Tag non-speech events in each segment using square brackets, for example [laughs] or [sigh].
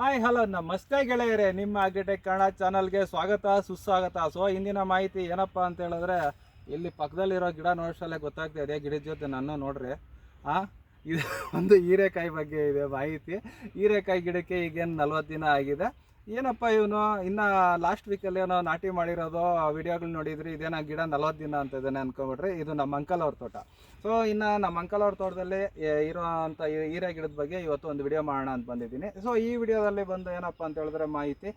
Hi, hello, ನಮಸ್ತೆ ಗೆಳೆಯರೇ. ನಿಮ್ಮ ಅಗ್ರಿಟೆಕ್ ಕನ್ನಡ ಚಾನಲ್ಗೆ ಸ್ವಾಗತ, ಸುಸ್ವಾಗತ. ಸೊ, ಇಂದಿನ ಮಾಹಿತಿ ಏನಪ್ಪ ಅಂತ ಹೇಳಿದ್ರೆ, ಇಲ್ಲಿ ಪಕ್ಕದಲ್ಲಿರೋ ಗಿಡ ನೋಡ್ಸಲ್ಲೇ ಗೊತ್ತಾಗ್ತಾ ಇದೆ. ಗಿಡದ ಜೊತೆ ನನ್ನ ನೋಡ್ರಿ, ಆ, ಇದು [laughs] ಒಂದು ಹೀರೆಕಾಯಿ ಬಗ್ಗೆ ಇದೆ ಮಾಹಿತಿ. ಹೀರೆಕಾಯಿ ಗಿಡಕ್ಕೆ ಈಗೇನು ನಲ್ವತ್ತು ದಿನ ಆಗಿದೆ. ಏನಪ್ಪ ಇವನು? ಇನ್ನು ಲಾಸ್ಟ್ ವೀಕಲ್ಲಿ ಏನೋ ನಾಟಿ ಮಾಡಿರೋದು ವಿಡಿಯೋಗಳು ನೋಡಿದ್ರಿ, ಇದೇನೋ ಗಿಡ ನಲ್ವತ್ತು ದಿನ ಅಂತ ಇದ್ದಾನೆ ಅನ್ಕೊಂಡ್ಬಿಟ್ರಿ ಇದು ನಮ್ಮ ಅಂಕಲ್ ಅವ್ರ ತೋಟ. ಸೊ ಇನ್ನು ನಮ್ಮ ಅಂಕಲ್ ಅವ್ರ ತೋಟದಲ್ಲಿ ಇರೋ ಅಂಥ ಹೀರೆ ಗಿಡದ ಬಗ್ಗೆ ಇವತ್ತು ಒಂದು ವಿಡಿಯೋ ಮಾಡೋಣ ಅಂತ ಬಂದಿದ್ದೀನಿ. ಸೊ ಈ ವಿಡಿಯೋದಲ್ಲಿ ಬಂದು ಏನಪ್ಪ ಅಂತ ಹೇಳಿದ್ರೆ ಮಾಹಿತಿ,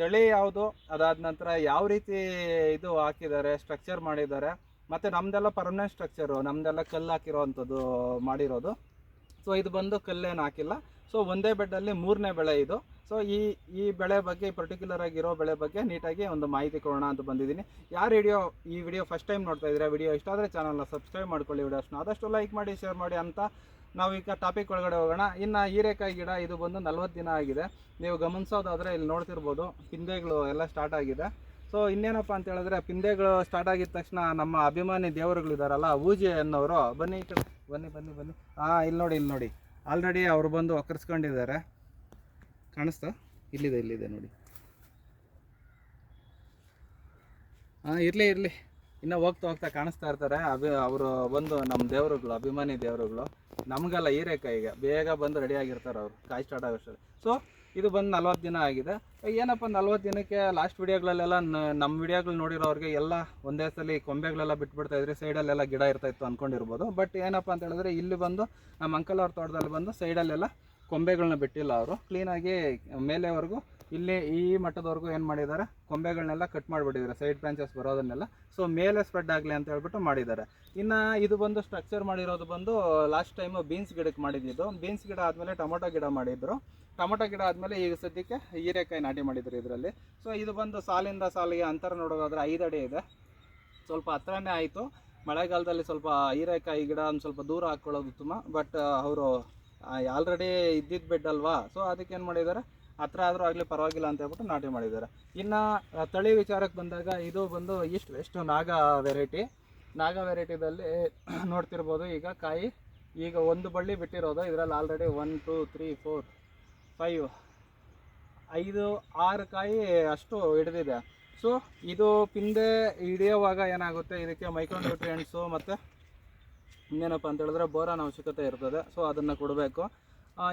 ತಳಿ ಯಾವುದು, ಅದಾದ ನಂತರ ಯಾವ ರೀತಿ ಇದು ಹಾಕಿದ್ದಾರೆ ಸ್ಟ್ರಕ್ಚರ್ ಮಾಡಿದ್ದಾರೆ, ಮತ್ತು ನಮ್ಮದೆಲ್ಲ ಪರ್ಮನೆಂಟ್ ಸ್ಟ್ರಕ್ಚರು ನಮ್ಮದೆಲ್ಲ ಕಲ್ಲು ಹಾಕಿರೋವಂಥದ್ದು ಮಾಡಿರೋದು. ಸೊ ಇದು ಬಂದು ಕಲ್ಲೇನು ಹಾಕಿಲ್ಲ. ಸೊ ಒಂದೇ ಬೆಡ್ಡಲ್ಲಿ ಮೂರನೇ ಬೆಳೆ ಇದು. ಸೊ ಈ ಈ ಬೆಳೆ ಬಗ್ಗೆ ಪರ್ಟಿಕ್ಯುಲರ್ ಆಗಿರೋ ಬೆಳೆ ಬಗ್ಗೆ ನೀಟಾಗಿ ಒಂದು ಮಾಹಿತಿ ಕೊಡೋಣ ಅಂತ ಬಂದಿದ್ದೀನಿ. ಯಾರು ವಿಡಿಯೋ ಈ ವಿಡಿಯೋ ಫಸ್ಟ್ ಟೈಮ್ ನೋಡ್ತಾ ಇದ್ದೀರಾ ವಿಡಿಯೋ ಇಷ್ಟ ಆದರೆ ಚಾನಲ್ನ ಸಬ್ಸ್ಕ್ರೈಬ್ ಮಾಡ್ಕೊಳ್ಳಿ ವಿಡಿಯೋಸ್ನ ಆದಷ್ಟು ಲೈಕ್ ಮಾಡಿ ಶೇರ್ ಮಾಡಿ ಅಂತ ನಾವು ಈಗ ಟಾಪಿಕ್ ಒಳಗಡೆ ಹೋಗೋಣ. ಇನ್ನು ಹೀರೆಕಾಯಿ ಗಿಡ ಇದು ಬಂದು ನಲ್ವತ್ತು ದಿನ ಆಗಿದೆ. ನೀವು ಗಮನಿಸೋದಾದರೆ ಇಲ್ಲಿ ನೋಡ್ತಿರ್ಬೋದು, ಪಿಂದೆಗಳು ಎಲ್ಲ ಸ್ಟಾರ್ಟ್ ಆಗಿದೆ. ಸೊ ಇನ್ನೇನಪ್ಪ ಅಂತ ಹೇಳಿದ್ರೆ, ಪಿಂದೆಗಳು ಸ್ಟಾರ್ಟ್ ಆಗಿದ ತಕ್ಷಣ ನಮ್ಮ ಅಭಿಮಾನಿ ದೇವರುಗಳಿದಾರಲ್ಲ, ಊಜೆ ಅನ್ನೋರು, ಬನ್ನಿ ಈ ಕಡೆ. ಬನ್ನಿ ಬನ್ನಿ ಬನ್ನಿ. ಹಾಂ ಇಲ್ಲಿ ನೋಡಿ ಇಲ್ಲಿ ನೋಡಿ. ಆಲ್ರೆಡಿ ಅವ್ರು ಬಂದು ಒಕ್ಕರ್ಸ್ಕೊಂಡಿದ್ದಾರೆ. ಕಾಣಿಸ್ತಾ? ಇಲ್ಲಿದೆ ಇಲ್ಲಿದೆ ನೋಡಿ. ಹಾಂ ಇರಲಿ ಇರಲಿ. ಇನ್ನೂ ಹೋಗ್ತಾ ಹೋಗ್ತಾ ಕಾಣಿಸ್ತಾ ಇರ್ತಾರೆ. ಅಭಿ, ಅವರು ಬಂದು ನಮ್ಮ ದೇವರುಗಳು, ಅಭಿಮಾನಿ ದೇವರುಗಳು, ನಮಗೆಲ್ಲ ಈಗ. ಬೇಗ ಬಂದು ರೆಡಿ ಆಗಿರ್ತಾರೆ ಅವರು. ಕಾಯಿ ಸ್ಟಾರ್ಟ್ ಆಗೋಷ್ಟರಲ್ಲಿ. ಸೊ ಇದು ಬಂದು ನಲ್ವತ್ತು ದಿನ ಆಗಿದೆ. ಏನಪ್ಪ, ನಲ್ವತ್ತು ದಿನಕ್ಕೆ ಲಾಸ್ಟ್ ವಿಡಿಯೋಗಳಲ್ಲೆಲ್ಲ ನಮ್ಮ ವಿಡಿಯೋಗಳು ನೋಡಿರೋರಿಗೆ ಎಲ್ಲ ಒಂದೇ ಸಲ ಕೊಂಬೆಗಳೆಲ್ಲ ಬಿಟ್ಬಿಡ್ತಾ ಇದ್ರಿ ಸೈಡಲ್ಲೆಲ್ಲ ಗಿಡ ಇರ್ತಾ ಇತ್ತು ಅಂದ್ಕೊಂಡಿರ್ಬೋದು ಬಟ್ ಏನಪ್ಪ ಅಂತ ಹೇಳಿದ್ರೆ ಇಲ್ಲಿ ಬಂದು, ನಮ್ಮ ಅಂಕಲ್ ಅವ್ರ ತೋಟದಲ್ಲಿ ಬಂದು ಸೈಡಲ್ಲೆಲ್ಲ ಕೊಂಬೆಗಳನ್ನ ಬಿಟ್ಟಿಲ್ಲ ಅವರು. ಕ್ಲೀನಾಗಿ ಮೇಲೆವರೆಗೂ ಇಲ್ಲಿ ಈ ಮಟ್ಟದವರೆಗೂ ಏನು ಮಾಡಿದ್ದಾರೆ? ಕೊಂಬೆಗಳನ್ನೆಲ್ಲ ಕಟ್ ಮಾಡಿಬಿಟ್ಟಿದ್ದಾರೆ ಸೈಡ್ ಬ್ರಾಂಚಸ್ ಬರೋದನ್ನೆಲ್ಲ. ಸೊ ಮೇಲೆ ಸ್ಪ್ರೆಡ್ ಆಗಲಿ ಅಂತ ಹೇಳ್ಬಿಟ್ಟು ಮಾಡಿದ್ದಾರೆ. ಇನ್ನು ಇದು ಬಂದು ಸ್ಟ್ರಕ್ಚರ್ ಮಾಡಿರೋದು ಬಂದು ಲಾಸ್ಟ್ ಟೈಮು ಬೀನ್ಸ್ ಗಿಡಕ್ಕೆ ಮಾಡಿದ್ದು ಬೀನ್ಸ್ ಗಿಡ ಆದಮೇಲೆ ಟೊಮೊಟೊ ಗಿಡ ಮಾಡಿದ್ರು. ಟೊಮೊಟೊ ಗಿಡ ಆದಮೇಲೆ ಈಗ ಸದ್ಯಕ್ಕೆ ಹೀರೆಕಾಯಿ ನಾಟಿ ಮಾಡಿದ್ರು ಇದರಲ್ಲಿ. ಸೊ ಇದು ಬಂದು ಸಾಲಿಂದ ಸಾಲಿಗೆ ಅಂತರ ನೋಡೋದಾದ್ರೆ ಐದು ಅಡಿ ಇದೆ. ಸ್ವಲ್ಪ ಹತ್ರನೇ ಆಯಿತು. ಮಳೆಗಾಲದಲ್ಲಿ ಸ್ವಲ್ಪ ಹೀರೆಕಾಯಿ ಗಿಡ ಒಂದು ಸ್ವಲ್ಪ ದೂರ ಹಾಕ್ಕೊಳ್ಳೋದು ಉತ್ತಮ ಬಟ್ ಅವರು ಆಲ್ರೆಡಿ ಇದ್ದಿದ್ದ ಬೆಡ್ ಅಲ್ವಾ? ಸೊ ಅದಕ್ಕೆ ಏನು ಮಾಡಿದ್ದಾರೆ? ಹತ್ರ ಆದರೂ ಆಗಲಿ ಪರವಾಗಿಲ್ಲ ಅಂತ ಹೇಳ್ಬಿಟ್ಟು ನಾಟಿ ಮಾಡಿದ್ದಾರೆ. ಇನ್ನು ತಳಿ ವಿಚಾರಕ್ಕೆ ಬಂದಾಗ ಇದು ಬಂದು ಈಸ್ಟ್ ವೆಸ್ಟ್ ನಾಗ ವೆರೈಟಿ ನಾಗ ವೆರೈಟಿದಲ್ಲಿ ನೋಡ್ತಿರ್ಬೋದು, ಈಗ ಕಾಯಿ, ಈಗ ಒಂದು ಬಳ್ಳಿ ಬಿಟ್ಟಿರೋದು, ಇದರಲ್ಲಿ already one two three four five ಐದು, ಆರು ಕಾಯಿ ಅಷ್ಟು ಹಿಡಿದಿದೆ. ಸೊ ಇದು ಪಿಂದೆ ಹಿಡಿಯೋವಾಗ ಏನಾಗುತ್ತೆ? ಇದಕ್ಕೆ ಮೈಕ್ರೋನ್ಯೂಟ್ರಿಯೆಂಟ್ಸು ಮತ್ತು ಇನ್ನೇನಪ್ಪ ಅಂತ ಹೇಳಿದ್ರೆ ಬೋರಾನ್ ಅವಶ್ಯಕತೆ ಇರ್ತದೆ. ಸೊ ಅದನ್ನು ಕೊಡಬೇಕು.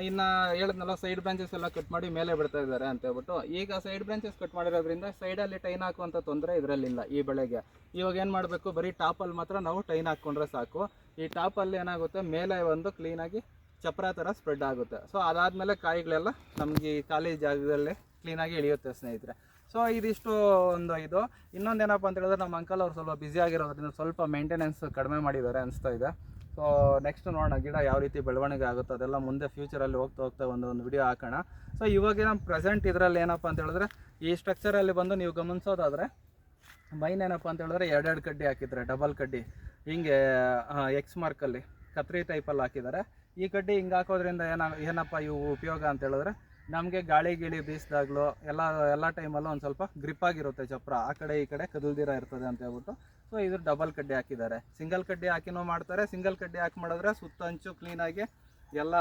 ಇನ್ನು ಹೇಳಿದ್ನಲ್ಲ ಸೈಡ್ ಬ್ರಾಂಚಸ್ ಎಲ್ಲ ಕಟ್ ಮಾಡಿ ಮೇಲೆ ಬಿಡ್ತಾ ಇದ್ದಾರೆ ಅಂತ ಹೇಳ್ಬಿಟ್ಟು. ಈಗ ಸೈಡ್ ಬ್ರಾಂಚಸ್ ಕಟ್ ಮಾಡಿರೋದ್ರಿಂದ ಸೈಡಲ್ಲಿ ಟೈನ್ ಹಾಕುವಂಥ ತೊಂದರೆ ಇದರಲ್ಲಿಲ್ಲ ಈ ಬೆಳೆಗೆ. ಇವಾಗ ಏನು ಮಾಡಬೇಕು? ಬರೀ ಟಾಪಲ್ಲಿ ಮಾತ್ರ ನಾವು ಟೈನ್ ಹಾಕ್ಕೊಂಡ್ರೆ ಸಾಕು. ಈ ಟಾಪಲ್ಲಿ ಏನಾಗುತ್ತೆ? ಮೇಲೆ ಒಂದು ಕ್ಲೀನಾಗಿ ಚಪ್ರ ಥರ ಸ್ಪ್ರೆಡ್ ಆಗುತ್ತೆ. ಸೊ ಅದಾದಮೇಲೆ ಕಾಯಿಗಳೆಲ್ಲ ನಮಗೆ ಈ ಖಾಲಿ ಜಾಗದಲ್ಲೇ ಕ್ಲೀನಾಗಿ ಇಳಿಯುತ್ತೆ ಸ್ನೇಹಿತರೆ. ಸೊ ಇದಿಷ್ಟು ಒಂದು ಇದು. ಇನ್ನೊಂದೇನಪ್ಪ ಅಂತ ಹೇಳಿದ್ರೆ, ನಮ್ಮ ಅಂಕಲ್ ಅವ್ರು ಸ್ವಲ್ಪ ಬ್ಯುಸಿ ಆಗಿರೋದ್ರಿಂದ ಸ್ವಲ್ಪ ಮೇಂಟೆನೆನ್ಸ್ ಕಡಿಮೆ ಮಾಡಿದ್ದಾರೆ ಅನಿಸ್ತಾ ಇದೆ. ಸೊ ನೆಕ್ಸ್ಟ್ ನೋಡೋಣ, ಗಿಡ ಯಾವ ರೀತಿ ಬೆಳವಣಿಗೆ ಆಗುತ್ತೆ, ಅದೆಲ್ಲ ಮುಂದೆ ಫ್ಯೂಚರಲ್ಲಿ ಹೋಗ್ತಾ ಹೋಗ್ತಾ ಒಂದು ಒಂದು ವಿಡಿಯೋ ಹಾಕೋಣ. ಸೊ ಇವಾಗ ನಮ್ಮ ಪ್ರೆಸೆಂಟ್ ಇದರಲ್ಲಿ ಏನಪ್ಪ ಅಂತ ಹೇಳಿದ್ರೆ, ಈ ಸ್ಟ್ರಕ್ಚರಲ್ಲಿ ಬಂದು ನೀವು ಗಮನಿಸೋದಾದರೆ, ಮೈನ್ ಏನಪ್ಪ ಅಂತ ಹೇಳಿದ್ರೆ ಎರಡೆರಡು ಕಡ್ಡಿ ಹಾಕಿದ್ದಾರೆ ಡಬಲ್ ಕಡ್ಡಿ. ಹಿಂಗೆ ಎಕ್ಸ್ ಮಾರ್ಕಲ್ಲಿ ಕತ್ರಿ ಟೈಪಲ್ಲಿ ಹಾಕಿದ್ದಾರೆ. ಈ ಕಡ್ಡಿ ಹಿಂಗೆ ಹಾಕೋದ್ರಿಂದ ಏನ, ಏನಪ್ಪ ಇವು ಉಪಯೋಗ ಅಂತ ಹೇಳಿದ್ರೆ, ನಮಗೆ ಗಾಳಿ ಗಿಳಿ ಬೀಸಿದಾಗಲೂ, ಎಲ್ಲ ಎಲ್ಲ ಟೈಮಲ್ಲೂ ಒಂದು ಸ್ವಲ್ಪ ಗ್ರಿಪ್ ಆಗಿರುತ್ತೆ ಚಪ್ರ. ಆ ಕಡೆ ಈ ಕಡೆ ಕದಲ್ದಿರ ಇರ್ತದೆ ಅಂತ ಹೇಳ್ಬಿಟ್ಟು ಸೊ ಇದ್ರ ಡಬಲ್ ಕಡ್ಡಿ ಹಾಕಿದ್ದಾರೆ. ಸಿಂಗಲ್ ಕಡ್ಡಿ ಹಾಕಿನೂ ಮಾಡ್ತಾರೆ. ಸಿಂಗಲ್ ಕಡ್ಡಿ ಹಾಕಿ ಮಾಡಿದ್ರೆ ಸುತ್ತ ಅಂಚು ಕ್ಲೀನಾಗಿ ಎಲ್ಲ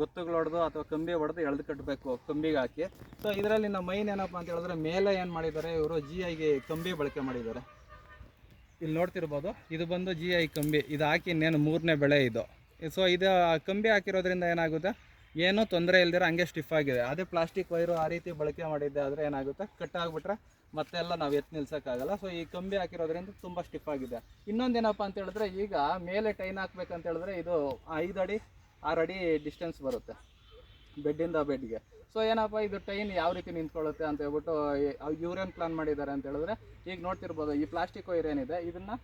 ಗೊತ್ತುಗಳು ಹೊಡೆದು ಅಥವಾ ಕಂಬಿ ಹೊಡೆದು ಎಳೆದು ಕಟ್ಟಬೇಕು ಕಂಬಿಗೆ ಹಾಕಿ. ಸೊ ಇದರಲ್ಲಿ ನಮ್ಮ ಮೈನ್ ಏನಪ್ಪ ಅಂತ ಹೇಳಿದ್ರೆ ಮೇಲೆ ಏನು ಮಾಡಿದ್ದಾರೆ ಇವರು? ಜಿ ಐಗೆ ಕಂಬಿ ಬಳಕೆ ಮಾಡಿದ್ದಾರೆ. ಇಲ್ಲಿ ನೋಡ್ತಿರ್ಬೋದು. ಇದು ಬಂದು ಜಿ ಐ ಕಂಬಿ. ಇದು ಹಾಕಿ ಇನ್ನೇನು ಮೂರನೇ ಬೆಳೆ ಇದು. ಸೊ ಇದು ಕಂಬಿ ಹಾಕಿರೋದ್ರಿಂದ ಏನಾಗುತ್ತೆ? ಏನೂ ತೊಂದರೆ ಇಲ್ದಿರೋ ಹಂಗೆ ಸ್ಟಿಫ್ ಆಗಿದೆ. ಅದೇ ಪ್ಲಾಸ್ಟಿಕ್ ವೈರು ಆ ರೀತಿ ಬಳಕೆ ಮಾಡಿದ್ದೆ ಆದರೆ ಏನಾಗುತ್ತೆ? ಕಟ್ ಆಗಿಬಿಟ್ರೆ ಮತ್ತೆಲ್ಲ ನಾವು ಎತ್ತು ನಿಲ್ಸೋಕ್ಕಾಗಲ್ಲ. ಸೊ ಈ ಕಂಬಿ ಹಾಕಿರೋದ್ರಿಂದ ತುಂಬ ಸ್ಟಿಫ್ ಆಗಿದೆ. ಇನ್ನೊಂದೇನಪ್ಪ ಅಂತ ಹೇಳಿದ್ರೆ ಈಗ ಮೇಲೆ ಟೈನ್ ಹಾಕ್ಬೇಕಂತ ಹೇಳಿದ್ರೆ ಇದು ಐದು ಅಡಿ, ಆರು ಅಡಿ ಡಿಸ್ಟೆನ್ಸ್ ಬರುತ್ತೆ ಬೆಡ್ಡಿಂದ ಬೆಡ್ಗೆ ಸೊ ಏನಪ್ಪ ಇದು ಟೈನ್ ಯಾವ ರೀತಿ ನಿಂತ್ಕೊಳ್ಳುತ್ತೆ ಅಂತ ಹೇಳ್ಬಿಟ್ಟು ಇವ್ರೇನು ಪ್ಲಾನ್ ಮಾಡಿದ್ದಾರೆ ಅಂತ ಹೇಳಿದ್ರೆ, ಈಗ ನೋಡ್ತಿರ್ಬೋದು ಈ ಪ್ಲಾಸ್ಟಿಕ್ ವೈರ್ ಏನಿದೆ, ಇದನ್ನು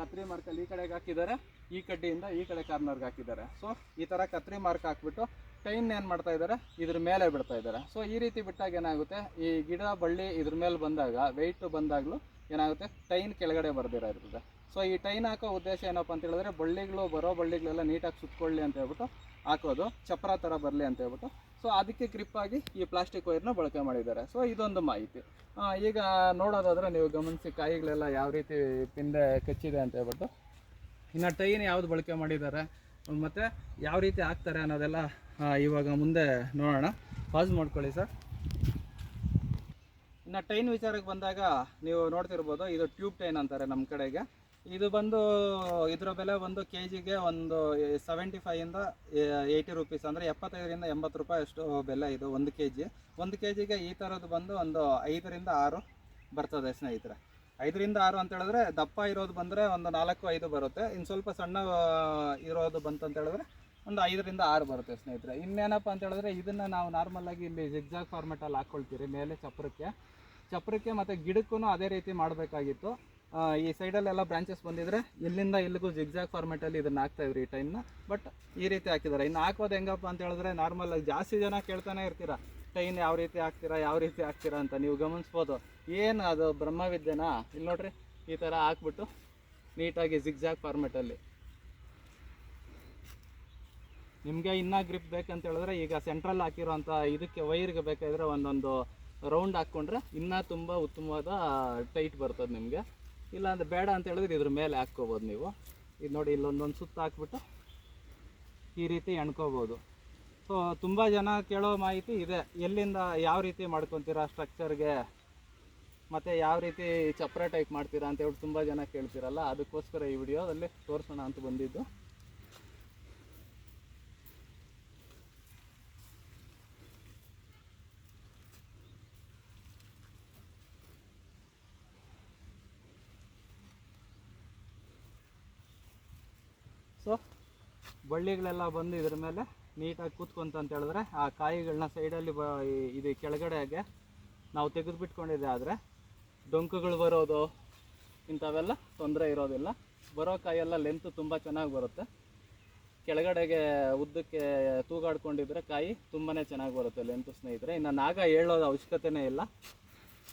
ಕತ್ರಿ ಮಾರ್ಕಲ್ಲಿ ಈ ಕಡೆಗೆ ಹಾಕಿದ್ದಾರೆ, ಈ ಕಡ್ಡಿಯಿಂದ ಈ ಕಡೆ ಕಾರ್ನರ್ಗೆ ಹಾಕಿದ್ದಾರೆ. ಸೊ ಈ ಥರ ಕತ್ರಿ ಮಾರ್ಕ್ ಹಾಕ್ಬಿಟ್ಟು ಟೈನ್ ಏನು ಮಾಡ್ತಾ ಇದ್ದಾರೆ? ಇದ್ರ ಮೇಲೆ ಬಿಡ್ತಾ ಇದ್ದಾರೆ. ಸೊ ಈ ರೀತಿ ಬಿಟ್ಟಾಗ ಏನಾಗುತ್ತೆ? ಈ ಗಿಡ, ಬಳ್ಳಿ ಇದ್ರ ಮೇಲೆ ಬಂದಾಗ ವೆಯ್ಟು ಬಂದಾಗಲೂ ಏನಾಗುತ್ತೆ? ಟೈನ್ ಕೆಳಗಡೆ ಬರ್ದಿರ ಇರ್ತದೆ. ಸೊ ಈ ಟೈನ್ ಹಾಕೋ ಉದ್ದೇಶ ಏನಪ್ಪ ಅಂತ ಹೇಳಿದ್ರೆ, ಬಳ್ಳಿಗಳು ಬರೋ ಬಳ್ಳಿಗಳೆಲ್ಲ ನೀಟಾಗಿ ಸುತ್ಕೊಳ್ಳಿ ಅಂತ ಹೇಳ್ಬಿಟ್ಟು ಹಾಕೋದು, ಚಪ್ರ ಥರ ಬರಲಿ ಅಂತ ಹೇಳ್ಬಿಟ್ಟು ಸೊ ಅದಕ್ಕೆ ಗ್ರಿಪ್ ಆಗಿ ಈ ಪ್ಲಾಸ್ಟಿಕ್ ವೈರ್ನ ಬಳಕೆ ಮಾಡಿದ್ದಾರೆ. ಸೊ ಇದೊಂದು ಮಾಹಿತಿ. ಈಗ ನೋಡೋದಾದ್ರೆ ನೀವು ಗಮನಿಸಿ ಕಾಯಿಗಳೆಲ್ಲ ಯಾವ ರೀತಿ ಪಿಂದೆ ಕಚ್ಚಿದೆ ಅಂತ ಹೇಳ್ಬಿಟ್ಟು. ಇನ್ನು ಟೈನ್ ಯಾವ್ದು ಬಳಕೆ ಮಾಡಿದ್ದಾರೆ, ಮತ್ತು ಯಾವ ರೀತಿ ಹಾಕ್ತಾರೆ ಅನ್ನೋದೆಲ್ಲ ಇವಾಗ ಮುಂದೆ ನೋಡೋಣ. ಪಾಸ್ ಮಾಡ್ಕೊಳ್ಳಿ ಸರ್. ಇನ್ನು ಟೈನ್ ವಿಚಾರಕ್ಕೆ ಬಂದಾಗ ನೀವು ನೋಡ್ತಿರ್ಬೋದು, ಇದು ಟ್ಯೂಬ್ ಟೈನ್ ಅಂತಾರೆ ನಮ್ಮ ಕಡೆಗೆ. ಇದು ಬಂದು, ಇದರ ಬೆಲೆ ಒಂದು ಕೆ ಜಿಗೆ ಒಂದು ಸೆವೆಂಟಿ ಫೈವಿಂದ ಏಯ್ಟಿ ರುಪೀಸ್ ಅಂದರೆ ಎಪ್ಪತ್ತೈದರಿಂದ ಎಂಬತ್ತು ರೂಪಾಯಿ ಅಷ್ಟು ಬೆಲೆ ಇದು, ಒಂದು ಕೆ ಜಿ ಒಂದು ಕೆ ಜಿಗೆ ಈ ಥರದ್ದು ಬಂದು ಒಂದು ಐದರಿಂದ ಆರು ಬರ್ತದೆ ಸ್ನೇಹಿತರೆ. ಐದರಿಂದ ಆರು ಅಂತ ಹೇಳಿದ್ರೆ ದಪ್ಪ ಇರೋದು ಬಂದರೆ ಒಂದು ನಾಲ್ಕು, ಐದು ಬರುತ್ತೆ. ಇನ್ನು ಸ್ವಲ್ಪ ಸಣ್ಣ ಇರೋದು ಬಂತು ಅಂತ ಹೇಳಿದ್ರೆ ಒಂದು ಐದರಿಂದ ಆರು ಬರುತ್ತೆ ಸ್ನೇಹಿತರೆ. ಇನ್ನೇನಪ್ಪ ಅಂತ ಹೇಳಿದ್ರೆ ಇದನ್ನು ನಾವು ನಾರ್ಮಲಾಗಿ ಇಲ್ಲಿ ಜಿಗ್ಜಾಗ್ ಫಾರ್ಮೆಟಲ್ಲಿ ಹಾಕ್ಕೊಳ್ತೀರಿ ಮೇಲೆ ಚಪ್ರಕ್ಕೆ. ಚಪ್ರಕ್ಕೆ ಮತ್ತು ಗಿಡಕ್ಕೂ ಅದೇ ರೀತಿ ಮಾಡಬೇಕಾಗಿತ್ತು. ಈ ಸೈಡಲ್ಲೆಲ್ಲ ಬ್ರಾಂಚಸ್ ಬಂದಿದ್ರೆ ಇಲ್ಲಿಂದ ಇಲ್ಲಿಗೂ ಜಿಗ್ಜಾಗ್ ಫಾರ್ಮೆಟಲ್ಲಿ ಇದನ್ನು ಹಾಕ್ತಾ ಇದ್ರಿ ಈ ಟೈಮ್ನ ಬಟ್ ಈ ರೀತಿ ಹಾಕಿದ್ದಾರೆ. ಇನ್ನು ಹಾಕೋದು ಹೆಂಗಪ್ಪ ಅಂತ ಹೇಳಿದ್ರೆ ನಾರ್ಮಲ್ ಜಾಸ್ತಿ ಜನ ಕೇಳ್ತಾನೆ ಇರ್ತೀರ? ಟೈನ್ ಯಾವ ರೀತಿ ಹಾಕ್ತೀರಾ? ಯಾವ ರೀತಿ ಹಾಕ್ತೀರಾ? ಅಂತ ನೀವು ಗಮನಿಸ್ಬೋದು. ಏನು ಅದು ಬ್ರಹ್ಮವಿದ್ಯೆನಾ? ಇಲ್ಲಿ ನೋಡ್ರಿ, ಈ ಥರ ಹಾಕ್ಬಿಟ್ಟು ನೀಟಾಗಿ ಜಿಗ್ಜಾಗ್ ಫಾರ್ಮೆಟಲ್ಲಿ ನಿಮಗೆ ಇನ್ನೂ ಗ್ರಿಪ್ ಬೇಕಂತ ಹೇಳಿದ್ರೆ ಈಗ ಸೆಂಟ್ರಲ್ ಹಾಕಿರೋಂಥ ಇದಕ್ಕೆ ವೈರ್ಗೆ ಬೇಕಾದ್ರೆ ಒಂದೊಂದು ರೌಂಡ್ ಹಾಕ್ಕೊಂಡ್ರೆ ಇನ್ನೂ ತುಂಬ ಉತ್ತಮವಾದ ಟೈಟ್ ಬರ್ತದೆ ನಿಮಗೆ. ಇಲ್ಲ ಅಂದ್ರೆ ಬೇಡ ಅಂತ ಹೇಳಿದ್ರೆ ಇದ್ರ ಮೇಲೆ ಹಾಕ್ಕೋಬೋದು ನೀವು. ಇದು ನೋಡಿ, ಇಲ್ಲೊಂದೊಂದು ಸುತ್ತ ಹಾಕ್ಬಿಟ್ಟು ಈ ರೀತಿ ಎಣ್ಕೋಬೋದು. ಸೊ ತುಂಬ ಜನ ಕೇಳೋ ಮಾಹಿತಿ ಇದೆ. ಎಲ್ಲಿಂದ ಯಾವ ರೀತಿ ಮಾಡ್ಕೊತೀರಾ ಸ್ಟ್ರಕ್ಚರ್ಗೆ ಮತ್ತು ಯಾವ ರೀತಿ ಚಪ್ರ ಟೈಪ್ ಮಾಡ್ತೀರಾ ಅಂತ ಹೇಳ್ಬಿಟ್ಟು ತುಂಬ ಜನ ಕೇಳ್ತೀರಲ್ಲ, ಅದಕ್ಕೋಸ್ಕರ ಈ ವಿಡಿಯೋದಲ್ಲಿ ತೋರಿಸೋಣ ಅಂತ ಬಂದಿದ್ದು. ಸೊ ಬಳ್ಳಿಗಳೆಲ್ಲ ಬಂದು ಇದ್ರ ಮೇಲೆ ನೀಟಾಗಿ ಕೂತ್ಕೊಂತ ಅಂತ ಹೇಳಿದ್ರೆ ಆ ಕಾಯಿಗಳನ್ನ ಸೈಡಲ್ಲಿ ಬ ಇದು ಕೆಳಗಡೆಗೆ ನಾವು ತೆಗೆದು ಬಿಟ್ಕೊಂಡಿದ್ದೆ ಆದರೆ ಡೊಂಕುಗಳು ಬರೋದು ಇಂಥವೆಲ್ಲ ತೊಂದರೆ ಇರೋದಿಲ್ಲ. ಬರೋ ಕಾಯಿಯೆಲ್ಲ ಲೆಂತ್ ತುಂಬ ಚೆನ್ನಾಗಿ ಬರುತ್ತೆ. ಕೆಳಗಡೆಗೆ ಉದ್ದಕ್ಕೆ ತೂಗಾಡ್ಕೊಂಡಿದ್ರೆ ಕಾಯಿ ತುಂಬಾ ಚೆನ್ನಾಗಿ ಬರುತ್ತೆ ಲೆಂತ್ ಸ್ನೇಹಿತರೆ. ಇನ್ನು ನಾಗ ಹೇಳೋದು ಅವಶ್ಯಕತೆನೇ ಇಲ್ಲ.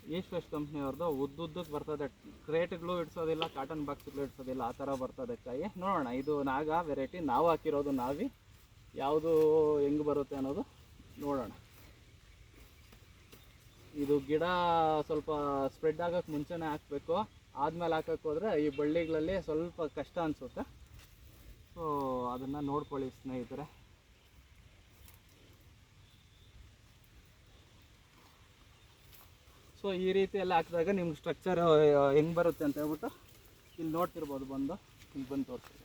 ಈಸ್ಟ್ ವೆಸ್ಟ್ ಕಂಪ್ನಿಯವ್ರದ್ದು ಉದ್ದುದ್ದಕ್ಕೆ ಬರ್ತದೆ. ಕ್ರೇಟ್ಗಳು ಇಡ್ಸೋದಿಲ್ಲ ಕಾಟನ್ ಬಾಕ್ಸ್ಗಳು ಇಡ್ಸೋದಿಲ್ಲ, ಆ ಥರ ಬರ್ತದೆ ಕಾಯಿ ನೋಡೋಣ, ಇದು ನಾಗ ವೆರೈಟಿ ನಾವು ಹಾಕಿರೋದು ನಾವಿ. ಯಾವುದು ಹೆಂಗೆ ಬರುತ್ತೆ ಅನ್ನೋದು ನೋಡೋಣ. ಇದು ಗಿಡ ಸ್ವಲ್ಪ ಸ್ಪ್ರೆಡ್ ಆಗೋಕ್ಕೆ ಮುಂಚೆನೇ ಹಾಕಬೇಕು. ಆದಮೇಲೆ ಹಾಕಕ್ಕೆ ಹೋದರೆ ಈ ಬಳ್ಳಿಗಳಲ್ಲಿ ಸ್ವಲ್ಪ ಕಷ್ಟ ಅನಿಸುತ್ತೆ. ಸೊ ಅದನ್ನು ನೋಡ್ಕೊಳ್ಳಿ ಸ್ನೇಹಿತರೆ. ಸೊ ಈ ರೀತಿ ಎಲ್ಲ ಹಾಕಿದಾಗ ನಿಮ್ಗೆ ಸ್ಟ್ರಕ್ಚರ್ ಹೆಂಗೆ ಬರುತ್ತೆ ಅಂತ ಹೇಳ್ಬಿಟ್ಟು ಇಲ್ಲಿ ನೋಡ್ತಿರ್ಬೋದು ಬಂದು. ಇಲ್ಲಿ ಬಂದು ತೋರಿಸ್ತೀವಿ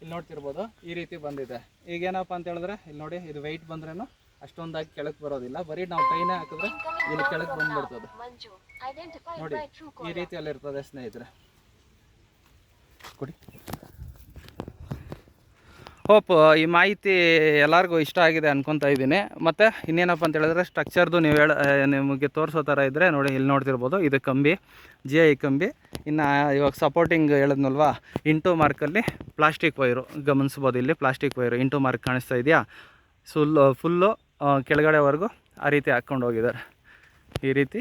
ಇಲ್ಲಿ ನೋಡ್ತಿರ್ಬೋದು ಈ ರೀತಿ ಬಂದಿದೆ. ಈಗ ಏನಪ್ಪ ಅಂತ ಹೇಳಿದ್ರೆ ಇಲ್ಲಿ ನೋಡಿ ಇದು ವೆಯ್ಟ್ ಬಂದ್ರೇನು ಅಷ್ಟೊಂದಾಗಿ ಕೆಳಕ್ಕೆ ಬರೋದಿಲ್ಲ. ಬರೀ ನಾವು ಟೈನೇ ಹಾಕಿದ್ರೆ ಇಲ್ಲಿ ಕೆಳಕ್ಕೆ ಬಂದ್ಬಿಡ್ತದೆ. ನೋಡಿ ಈ ರೀತಿಯಲ್ಲಿ ಇರ್ತದೆ ಸ್ನೇಹಿತರೆ. ಕೊಡಿ. ಹೋಪ್ ಈ ಮಾಹಿತಿ ಎಲ್ಲರಿಗೂ ಇಷ್ಟ ಆಗಿದೆ ಅನ್ಕೊತಾ ಇದ್ದೀನಿ. ಮತ್ತು ಇನ್ನೇನಪ್ಪ ಅಂತ ಹೇಳಿದ್ರೆ ಸ್ಟ್ರಕ್ಚರ್ದು ನೀವು ಹೇಳ ನಿಮಗೆ ತೋರಿಸೋ ಥರ ಇದ್ದರೆ ನೋಡಿ, ಇಲ್ಲಿ ನೋಡ್ತಿರ್ಬೋದು. ಇದು ಕಂಬಿ ಜಿ ಐ ಕಂಬಿ. ಇನ್ನು ಇವಾಗ ಸಪೋರ್ಟಿಂಗ್ ಹೇಳಿದ್ನಲ್ವಾ ಇಂಟು ಮಾರ್ಕಲ್ಲಿ ಪ್ಲಾಸ್ಟಿಕ್ ವೈರು ಗಮನಿಸ್ಬೋದು ಇಲ್ಲಿ ಪ್ಲಾಸ್ಟಿಕ್ ವೈರು ಇಂಟು ಮಾರ್ಕ್ ಕಾಣಿಸ್ತಾ ಇದೆಯಾ? ಸುಲ್ಲು ಫುಲ್ಲು ಕೆಳಗಡೆವರೆಗೂ ಆ ರೀತಿ ಹಾಕ್ಕೊಂಡು ಹೋಗಿದ್ದಾರೆ. ಈ ರೀತಿ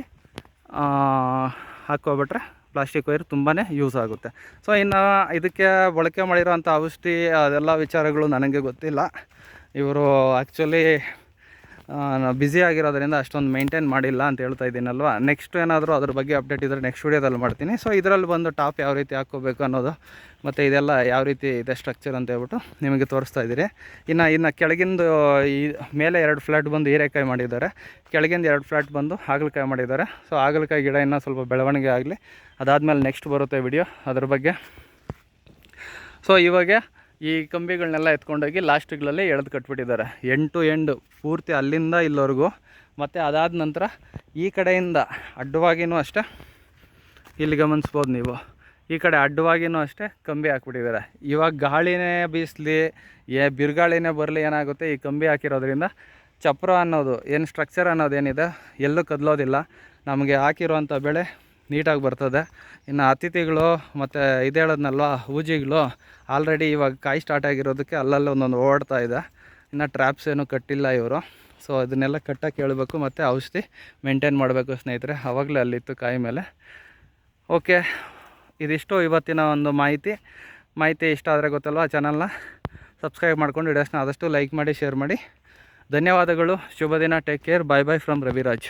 ಹಾಕ್ಕೊಬಿಟ್ರೆ ಪ್ಲಾಸ್ಟಿಕ್ ವೈರ್ ತುಂಬಾ ಯೂಸ್ ಆಗುತ್ತೆ. ಸೊ ಇನ್ನು ಇದಕ್ಕೆ ಬಳಕೆ ಮಾಡಿರೋಂಥ ಔಷಧಿ, ಅದೆಲ್ಲ ವಿಚಾರಗಳು ನನಗೆ ಗೊತ್ತಿಲ್ಲ. ಇವರು ಆ್ಯಕ್ಚುಲಿ ಬ್ಯುಸಿ ಆಗಿರೋದ್ರಿಂದ ಅಷ್ಟೊಂದು ಮೇಂಟೈನ್ ಮಾಡಿಲ್ಲ ಅಂತ ಹೇಳ್ತಾ ಇದ್ದೀನಲ್ವ? ನೆಕ್ಸ್ಟ್ ಏನಾದರೂ ಅದ್ರ ಬಗ್ಗೆ ಅಪ್ಡೇಟ್ ಇದ್ದರೆ ನೆಕ್ಸ್ಟ್ ವೀಡಿಯೋದಲ್ಲಿ ಮಾಡ್ತೀನಿ. ಸೊ ಇದರಲ್ಲಿ ಬಂದು ಟಾಪ್ ಯಾವ ರೀತಿ ಹಾಕೋಬೇಕು ಅನ್ನೋದು, ಮತ್ತು ಇದೆಲ್ಲ ಯಾವ ರೀತಿ ಇದೆ ಸ್ಟ್ರಕ್ಚರ್ ಅಂತ ಹೇಳ್ಬಿಟ್ಟು ನಿಮಗೆ ತೋರಿಸ್ತಾ ಇದ್ದೀರಿ. ಇನ್ನು ಇನ್ನು ಕೆಳಗಿಂದು ಈ ಮೇಲೆ ಎರಡು ಫ್ಲ್ಯಾಟ್ ಬಂದು ಹೀರೆಕಾಯಿ ಮಾಡಿದ್ದಾರೆ. ಕೆಳಗಿಂದ ಎರಡು ಫ್ಲ್ಯಾಟ್ ಬಂದು ಹಾಗಲಕಾಯಿ ಮಾಡಿದ್ದಾರೆ. ಸೊ ಹಾಗಲಕಾಯಿ ಗಿಡ ಇನ್ನೂ ಸ್ವಲ್ಪ ಬೆಳವಣಿಗೆ ಆಗಲಿ. ಅದಾದಮೇಲೆ ನೆಕ್ಸ್ಟ್ ಬರುತ್ತೆ ವಿಡಿಯೋ ಅದ್ರ ಬಗ್ಗೆ. ಸೊ ಇವಾಗ ಈ ಕಂಬಿಗಳನ್ನೆಲ್ಲ ಎತ್ಕೊಂಡೋಗಿ ಲಾಸ್ಟ್ಗಳಲ್ಲಿ ಎಳೆದು ಕಟ್ಬಿಟ್ಟಿದ್ದಾರೆ. ಎಂಟು ಎಂಡು ಪೂರ್ತಿ ಅಲ್ಲಿಂದ ಇಲ್ಲಿವರೆಗೂ. ಮತ್ತು ಅದಾದ ನಂತರ ಈ ಕಡೆಯಿಂದ ಅಡ್ಡವಾಗಿಯೂ ಅಷ್ಟೇ ಇಲ್ಲಿ ಗಮನಿಸ್ಬೋದು ನೀವು. ಈ ಕಡೆ ಅಡ್ಡವಾಗಿಯೂ ಅಷ್ಟೇ ಕಂಬಿ ಹಾಕ್ಬಿಟ್ಟಿದ್ದಾರೆ. ಇವಾಗ ಗಾಳಿನೇ ಬೀಸಲಿ, ಏ ಬಿರುಗಾಳಿನೇ ಬರಲಿ ಏನಾಗುತ್ತೆ ಈ ಕಂಬಿ ಹಾಕಿರೋದ್ರಿಂದ ಚಪ್ರ ಅನ್ನೋದು, ಏನು ಸ್ಟ್ರಕ್ಚರ್ ಅನ್ನೋದೇನಿದೆ ಎಲ್ಲೂ ಕದಲೋದಿಲ್ಲ. ನಮಗೆ ಹಾಕಿರುವಂಥ ಬೆಳೆ ನೀಟಾಗಿ ಬರ್ತದೆ. ಇನ್ನು ಅತಿಥಿಗಳು ಮತ್ತು ಇದು ಹೇಳೋದ್ನಲ್ವ ಹೂಜಿಗಳು ಆಲ್ರೆಡಿ ಇವಾಗ ಕಾಯಿ ಸ್ಟಾರ್ಟ್ ಆಗಿರೋದಕ್ಕೆ ಅಲ್ಲಲ್ಲಿ ಒಂದೊಂದು ಓಡ್ತಾ ಇದೆ. ಇನ್ನು ಟ್ರ್ಯಾಪ್ಸ್ ಏನು ಕಟ್ಟಿಲ್ಲ ಇವರು. ಸೊ ಅದನ್ನೆಲ್ಲ ಕಟ್ಟಕ್ಕೆ ಹೇಳಬೇಕು ಮತ್ತು ಔಷಧಿ ಮೇಂಟೈನ್ ಮಾಡಬೇಕು ಸ್ನೇಹಿತರೆ. ಆವಾಗಲೇ ಅಲ್ಲಿತ್ತು ಕಾಯಿ ಮೇಲೆ. ಓಕೆ ಇದಿಷ್ಟು ಇವತ್ತಿನ ಒಂದು ಮಾಹಿತಿ. ಮಾಹಿತಿ ಇಷ್ಟ ಆದರೆ ಗೊತ್ತಲ್ವ ಚಾನಲ್ನ ಸಬ್ಸ್ಕ್ರೈಬ್ ಮಾಡ್ಕೊಂಡು ವಿಡಿಯೋಸ್ನ ಆದಷ್ಟು ಲೈಕ್ ಮಾಡಿ ಶೇರ್ ಮಾಡಿ. ಧನ್ಯವಾದಗಳು. ಶುಭ ದಿನ. Take care bye bye from Raviraj.